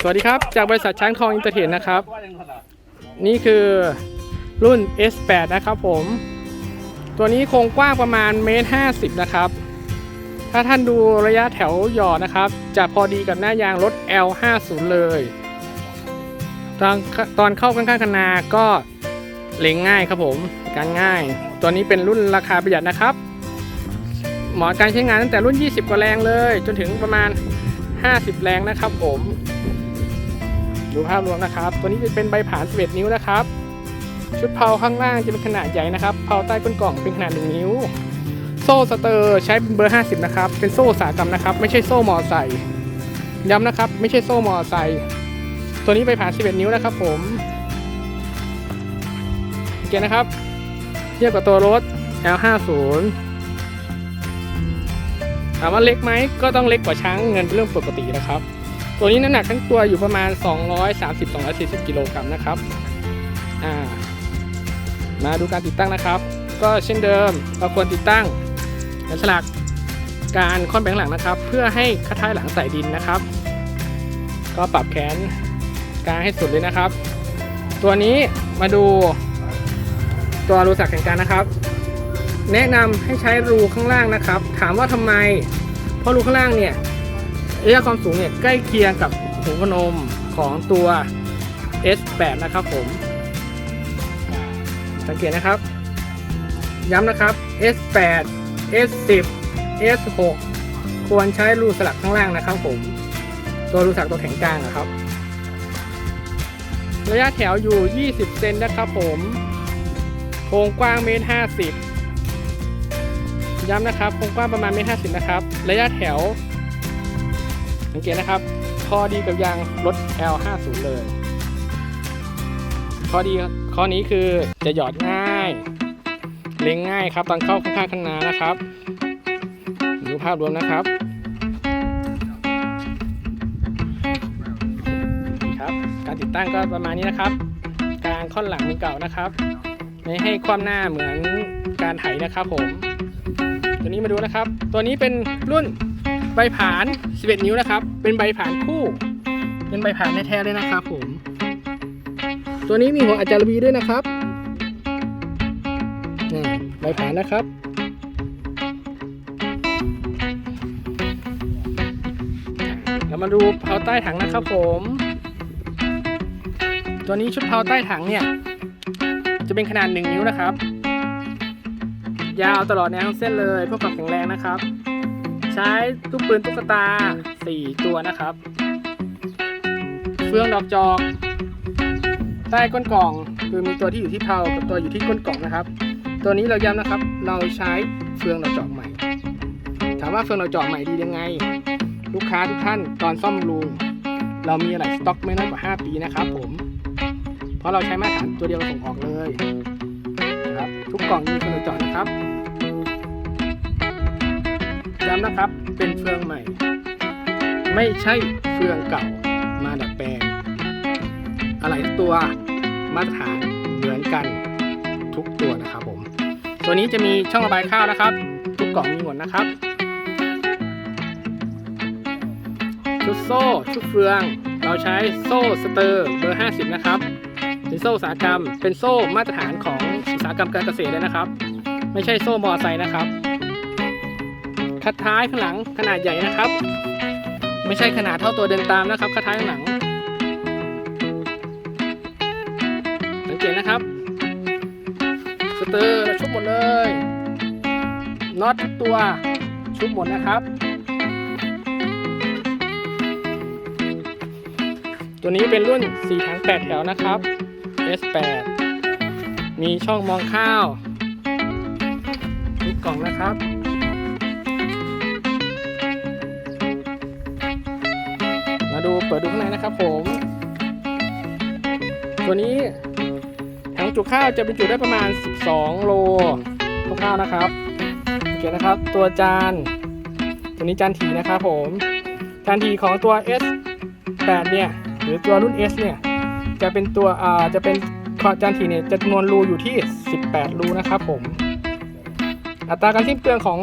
สวัสดีครับ จากบริษัทช้างทองอินเตอร์เทนนะครับ นี่คือรุ่น S8 นะครับผม ตัวนี้โครงกว้างประมาณเมตร50นะครับ ถ้าท่านดูระยะแถวหย่อนะครับ จะพอดีกับหน้ายางรถ L50 เลยตอนตอนเข้าข้างๆคันนาก็เล็งง่ายครับผมการง่าย ตัวนี้เป็นรุ่นราคาประหยัดนะครับ เหมาะกับการใช้งานตั้งแต่รุ่น 20 กว่าแรงเลย จนถึงประมาณ 50 แรงนะครับผม ดูภาพรวมนะครับ ตัวนี้จะเป็นใบผ่าน 11 นิ้วนะครับ ชุดเพลาข้างล่างจะเป็นขนาดใหญ่นะครับเพลาใต้ก้นกล่องเป็นขนาด 1 นิ้ว โซ่สเตอร์ใช้เป็นเบอร์ 50 นะครับ เป็นโซ่สากรรมนะครับ ไม่ใช่โซ่มอไซค์ย้ำนะครับ ไม่ใช่โซ่มอไซค์ตัวนี้ใบผ่าน 11 นิ้วนะครับ ผมโอเคนะครับ เทียบกับตัวรถ L50 ถามว่าเล็กไหมก็ต้องเล็กกว่าช้างเงินเป็นเรื่องปกตินะครับ ตัวนี้น้ำหนักทั้งตัวอยู่ประมาณ 230-240 กิโลกรัมนะครับอ่ามาดูการติดตั้งนะครับ ก็เช่นเดิมเราควรติดตั้งลักษณะการค่อนแบงหลังนะครับ เพื่อให้คัดท้ายหลังใส่ดินนะครับ ก็ปรับแขนกลางให้สุดเลยนะครับ ตัวนี้มาดูตัวรูสักแข่งกันนะครับ แนะนำให้ใช้รูข้างล่างนะครับ ถามว่าทำไม เพราะรูข้างล่างเนี่ย ระยะความสูงเนี่ยใกล้เคียงกับหูพนมของตัว S8 นะครับผม สังเกตนะครับ ย้ำนะครับ S8 S10 S6 ควรใช้รูสลักข้างล่างนะครับผม ตัวรูสลักตัวแข็งกลางนะครับ ระยะแถวอยู่ 20 เซนนะครับผมโครงกว้างเมตร 50 ย้ำนะครับโครงกว้างประมาณเมตรห้าสิบนะครับ ระยะแถว สังเกตนะครับพอดีกับยางรถ L50 เลย ข้อดีข้อนี้คือจะหยอดง่าย เล็งง่ายครับตอนเข้าข้างคันนานะครับดูภาพรวมนะครับครับการติดตั้งก็ประมาณนี้นะครับ การค่อนหลังเหมือนเก่านะครับไม่ให้ความหน้าเหมือนการไถนะครับผม ตัวนี้มาดูนะครับ ตัวนี้เป็นรุ่น ใบผาน 11 นิ้วนะครับ เป็นใบผานคู่ เป็นใบผานแท้ๆเลยนะครับผม ตัวนี้มีหัวอาจารย์บีด้วยนะครับนี่ใบผานนะครับ เรามาดูเพลาใต้ถังนะครับผม ตัวนี้ชุดเพลาใต้ถังเนี่ย จะเป็นขนาด 1 นิ้วนะครับ ยาวตลอดแนวทั้งเส้นเลยเพื่อความแข็งแรงนะครับ ใช้ลูกปืนตุ๊กตา 4 ตัวนะครับ เฟืองดอกจอก ใต้ก้นกล่องคือมีตัวที่อยู่ที่เพากับตัวอยู่ที่ก้นกล่องนะครับ ตัวนี้เราย้ำนะครับ เราใช้เฟืองดอกจอกใหม่ ถามว่าเฟืองดอกจอกใหม่ดียังไง ลูกค้าทุกท่านตอนซ่อมรูเรามีอะไรสต็อกไม่น้อยกว่า 5 ปีนะครับผม เพราะเราใช้มาตรฐานตัวเดียวส่งออกเลยนะครับทุกกล่องมีเฟืองดอกจอกนะครับ ย้ำนะครับเป็นเฟืองใหม่ ไม่ใช่เฟืองเก่ามาดัดแปลง อะไรทุกตัวมาตรฐานเหมือนกันทุกตัวนะครับผม ตัวนี้จะมีช่องระบายข้าวนะครับ ทุกกล่องมีหมดนะครับ ชุดโซ่ชุดเฟือง เราใช้โซ่สเตอร์เบอร์ 50 นะครับเป็นโซ่อุตสาหกรรม เป็นโซ่มาตรฐานของอุตสาหกรรมการเกษตรเลยนะครับ ไม่ใช่โซ่มอไซค์นะครับ คัดท้ายข้างหลังขนาดใหญ่นะครับ ไม่ใช่ขนาดเท่าตัวเดินตามนะครับคัดท้ายข้างหลัง สังเกตนะครับสเตอร์เราชุบหมดเลยน็อตทุกตัวชุบหมดนะครับ ตัวนี้เป็นรุ่น4ถัง8แถวนะครับ S8 มีช่องมองข้าวทุกกล่องนะครับ มาดูเปิดดูข้างในนะครับผม ตัวนี้ถังจุข้าวจะบรรจุได้ประมาณ 12 โลคร่าวนะครับโอเคนะครับ ตัวจาน ตัวนี้จานถีนะครับผม จานถีของตัว S8 เนี่ย หรือตัวรุ่น S เนี่ย จะเป็นตัวอ่าจะเป็นขอจานถีเนี่ยจะจำนวนรูอยู่ที่ 18 รูนะครับผม อัตราการสิ้นเปลืองของ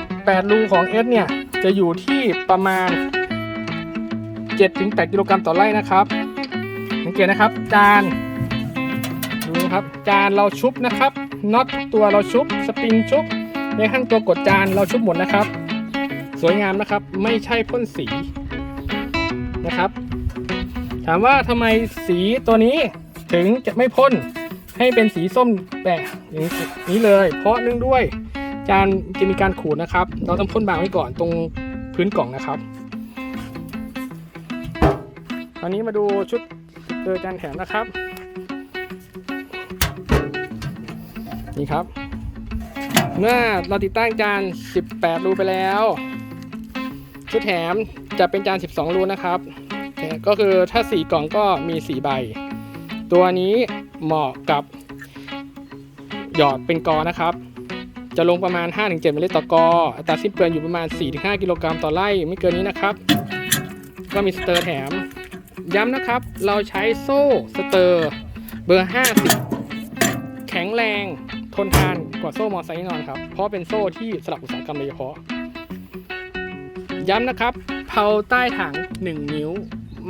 18 รูของ S เนี่ย จะอยู่ที่ประมาณ 7-8กิโลกรัมต่อไร่นะครับสังเกตนะครับ จานดูนะครับจานเราชุบนะครับน็อตตัวเราชุบสปริงชุบในข้างตัวกดจานเราชุบหมดนะครับ สวยงามนะครับไม่ใช่พ่นสีนะครับ ถามว่าทำไมสีตัวนี้ถึงจะไม่พ่นให้เป็นสีส้มแบบอย่างนี้เลย เพราะเนื่องด้วยจานจะมีการขูดนะครับ เราต้องพ่นบางไว้ก่อนตรงพื้นกล่องนะครับ ตอนนี้มาดูชุดเจอจานแถมนะครับ นี่ครับ เมื่อเราติดตั้งจาน 18 รูไปแล้ว ชุดแถมจะเป็นจาน 12 รูนะครับ ก็คือถ้า 4 กล่องก็มี 4 ใบ ตัวนี้เหมาะกับหยอดเป็นกอนะครับ จะลงประมาณ 5-7มิลลิลิตรต่อกออัตราสิ้นเปลืองอยู่ประมาณ 4-5 กิโลกรัมต่อไร่ไม่เกินนี้นะครับ ก็มีสเตอร์แถม ย้ำนะครับ เราใช้โซ่สเตอร์เบอร์ 50 แข็งแรงทนทานกว่าโซ่มอไซค์แน่นอนครับ เพราะเป็นโซ่ที่สลับอุตสาหกรรมโดยเฉพาะ ย้ำนะครับเพาใต้ถัง 1 นิ้ว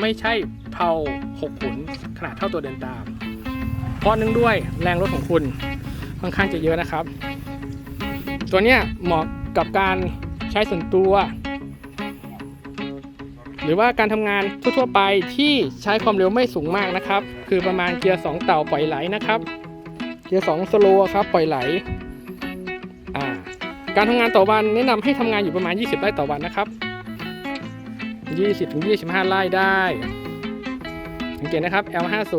ไม่ใช่เพา6หุนขนาดเท่าตัวเดินตาม เพราะนื่งด้วยแรงรถของคุณค่อนข้างจะเยอะนะครับ ตัวเนี้ยเหมาะกับการใช้ส่วนตัว รือว่าการทำงานทั่วๆไปที่ใช้ความเร็วไม่สูงมากนะครับ คือประมาณเกียร์ 2 เต่าปล่อยไหลนะครับ เกียร์ 2 สโลว์ครับปล่อยไหลการทำงานต่อวันแนะนำให้ทำงานอยู่ประมาณ 20 ไร่ต่อวันนะครับ 20ถึง25 ไร่ได้สังเกตนะครับ L50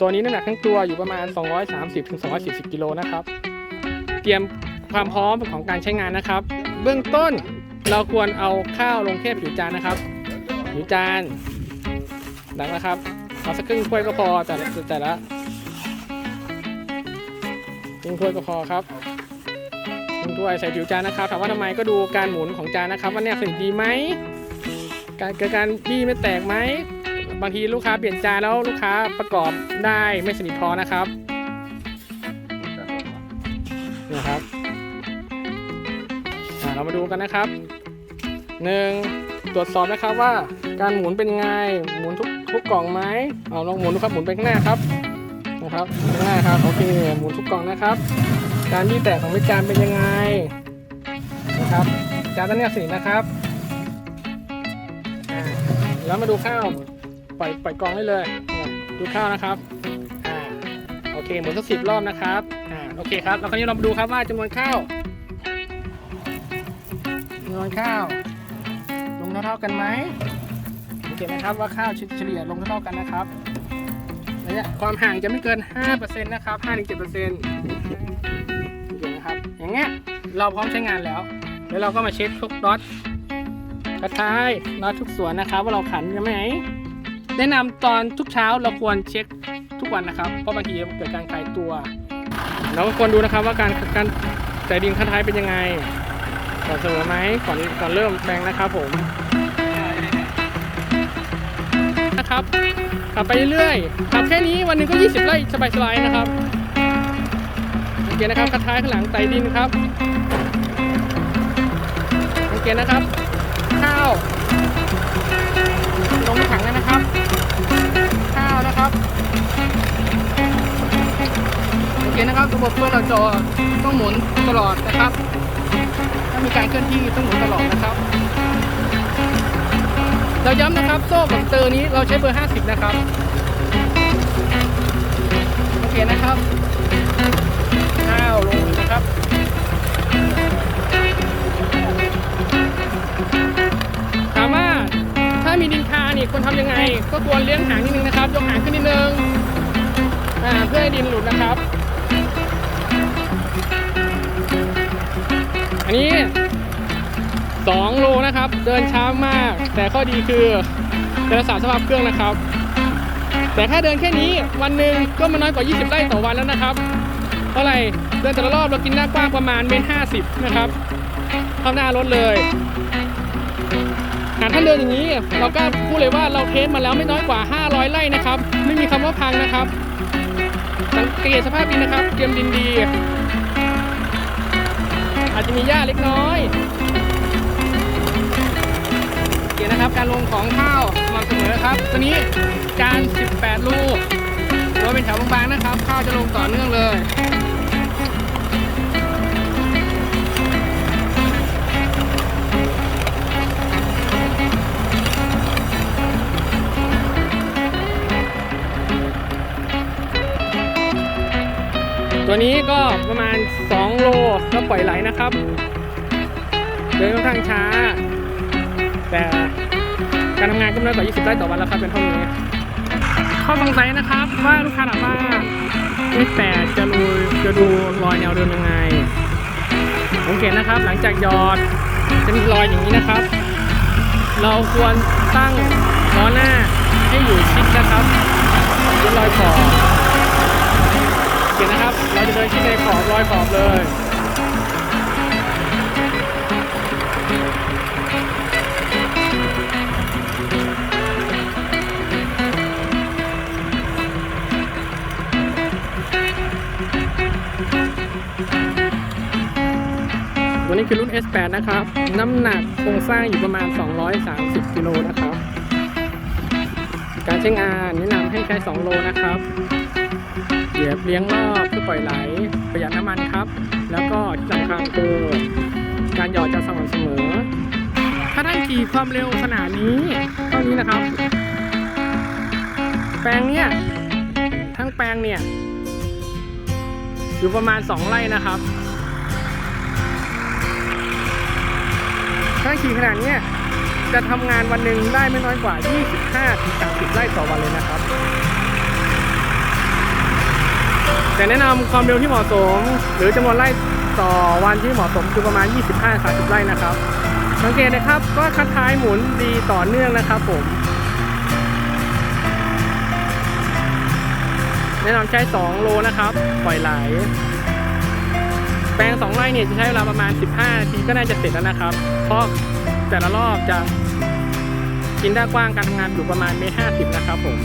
ตัวนี้น้ำหนักทั้งตัวอยู่ประมาณ 230ถึง240กิโลนะครับ เตรียมความพร้อมของการใช้งานนะครับ เบื้องต้นเราควรเอาข้าวลงแค่ผิวจานนะครับ ผิวจานดังนะครับเอาสักครึ่งถ้วยก็พอแต่ละแต่ละครึ่งถ้วยก็พอครับครึ่งถ้วยใส่ผิวจานนะครับถามว่าทำไมก็ดูการหมุนของจานนะครับ ว่าเนี่ยสนิทดีไหมการเกิดการบี้ไม่แตกไหมบางทีลูกค้าเปลี่ยนจานแล้วลูกค้าประกอบได้ไม่สนิทพอนะครับนะครับเรามาดูกันนะครับหนึ่ง ตรวจสอบนะครับว่าการหมุนเป็นไง หมุนทุกทุกกล่องไหมเอาลองหมุนดูครับหมุนไปข้างหน้าครับนะครับข้างหน้าครับโอเคหมุนทุกกล่องนะครับ การที่แตกของเม็ดจานเป็นยังไงนะครับจานต้องเนี่ยสีนะครับแล้วมาดูข้าวปล่อยปล่อยกล่องได้เลย ดูข้าวนะครับอ่าโอเคหมุนสักสิบรอบนะครับอ่าโอเคครับแล้วคราวนี้เรามาดูครับว่าจำนวนข้าวจำนวนข้าว เท่ากันไหมสังเกตนะครับว่าข้าวเฉลี่ยลงเท่ากันนะครับระยะความห่างจะไม่เกิน 5%นะครับ 5-7%สังเกตนะครับ อย่างเงี้ยเราพร้อมใช้งานแล้ว แล้วเราก็มาเช็คทุกน็อตกระท้ายน็อตทุกส่วนนะครับ ว่าเราขันกันไหมแนะนำตอนทุกเช้าเราควรเช็คทุกวันนะครับ เพราะบางทีเกิดการคลายตัว เราก็ควรดูนะครับว่าการการใส่ดินคันท้ายเป็นยังไงก่อนเสมอไหมก่อนก่อนเริ่มแบงนะครับผม นะครับ ขับไปเรื่อยๆ ขับแค่นี้วันหนึ่งก็ 20 ไร่สบายๆนะครับ โอเคนะครับคัดท้ายข้างหลังไตดินครับ โอเคนะครับ ข้าว ลงถังแล้วนะครับ ข้าวนะครับ โอเคนะครับระบบเพื่อเราจอต้องหมุนตลอดนะครับ ถ้ามีการเคลื่อนที่ต้องหมุนตลอดนะครับ เราย้ำนะครับ โซ่กับเตอร์นี้เราใช้เบอร์ 50 นะครับ โอเคนะครับข้าวลงนะครับถามว่าถ้ามีดินคานี่ควรทำยังไง ก็ควรเลี้ยงหางนิดนึงนะครับ ยกหางขึ้นนิดนึงเพื่อให้ดินหลุดนะครับ อันนี้ นะครับ เดินช้ามาก แต่ข้อดีคือจะรักษาสภาพเครื่องนะครับ แต่ถ้าเดินแค่นี้วันหนึ่งก็มาน้อยกว่า 20 ไร่ต่อวันแล้วนะครับเท่าะอะไรเดินแต่ละรอบเรากินหน้ากว้างประมาณเมตรห้าสิบนะครับเท่าหน้ารถเลยหากท่านเดินอย่างนี้ เราก็พูดเลยว่าเราเทสมาแล้วไม่น้อยกว่า 500 ไร่นะครับ ไม่มีคำว่าพังนะครับสังเกตสภาพดินนะครับ เตรียมดินดี อาจจะมีหญ้าเล็กน้อย นะครับ การลงของข้าวสม่ำเสมอครับตัวนี้จาน 18 ลูกโดยเป็นแถวบางๆนะครับ ข้าวจะลงต่อเนื่องเลยตัวนี้ก็ประมาณ 2 โลก็ปล่อยไหลนะครับ เดินค่อนข้างช้า แต่การทำงานก็น้อยกว่า 20 ไร่ต่อวันแล้วครับเป็นเท่านี้ข้อสงสัยนะครับว่าลูกค้าถามว่า S8 จะดูจะดูรอยแนวเดินยังไงสังเกตนะครับ หลังจากหยอดจะมีรอยอย่างนี้นะครับ เราควรตั้งล้อหน้าให้อยู่ชิดนะครับเป็นรอยขอบเห็นนะครับ เราจะเดินที่ในขอบรอยขอบเลย นี้คือรุ่น S8 นะครับ น้ำหนักโครงสร้างอยู่ประมาณ 230กิโลนะครับ การใช้งานแนะนำให้ใช้ 2 โลนะครับ เหยียบเลี้ยงรอบเพื่อปล่อยไหล ประหยัดน้ำมันครับ แล้วก็ที่สำคัญคือการหยอดจะสม่ำเสมอ ถ้าท่านขี่ความเร็วขนาดนี้เท่านี้นะครับ แปลงเนี้ยทั้งแปลงเนี่ย อยู่ประมาณ 2 ไร่นะครับ ถ้าขี่ขนาดนี้จะทำงานวันหนึ่งได้ไม่น้อยกว่า 25-30 ไร่ต่อวันเลยนะครับ แต่แนะนำความเร็วที่เหมาะสม หรือจำนวนไร่ต่อวันที่เหมาะสมคือประมาณ 25-30 ไร่นะครับ สังเกตนะครับก็คัดท้ายหมุนดีต่อเนื่องนะครับผมแนะนำใช้ 2 โลนะครับ ปล่อยไหล แปลงสองไร่เนี่ยจะใช้เวลาประมาณ 15นาทีก็น่าจะเสร็จแล้วนะครับ เพราะแต่ละรอบจะกินได้กว้างการทำงานอยู่ประมาณเมตรห้าสิบนะครับผม